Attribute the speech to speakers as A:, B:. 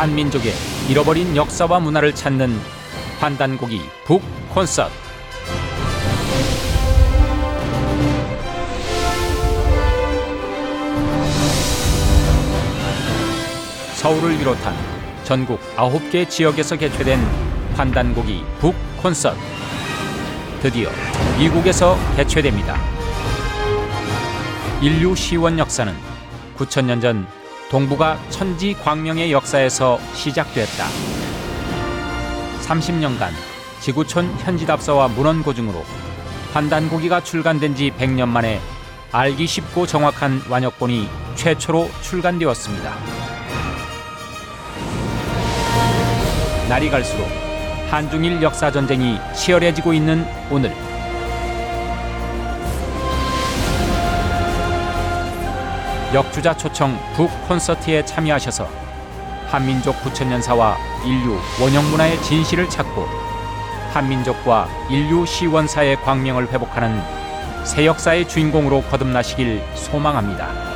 A: 한민족의 잃어버린 역사와 문화를 찾는 환단고기 북 콘서트 서울을 비롯한 전국 9개 지역에서 개최된 환단고기 북 콘서트 드디어 미국에서 개최됩니다. 인류 시원 역사는 9천년 전 동북아 천지 광명의 역사에서 시작됐다. 30년간 지구촌 현지답사와 문헌고증으로 환단고기가 출간된 지 100년 만에 알기 쉽고 정확한 완역본이 최초로 출간되었습니다. 날이 갈수록 한중일 역사 전쟁이 치열해지고 있는 오늘 역주자 초청 북 콘서트에 참여하셔서 한민족 9천년사와 인류 원형문화의 진실을 찾고 한민족과 인류 시원사의 광명을 회복하는 새 역사의 주인공으로 거듭나시길 소망합니다.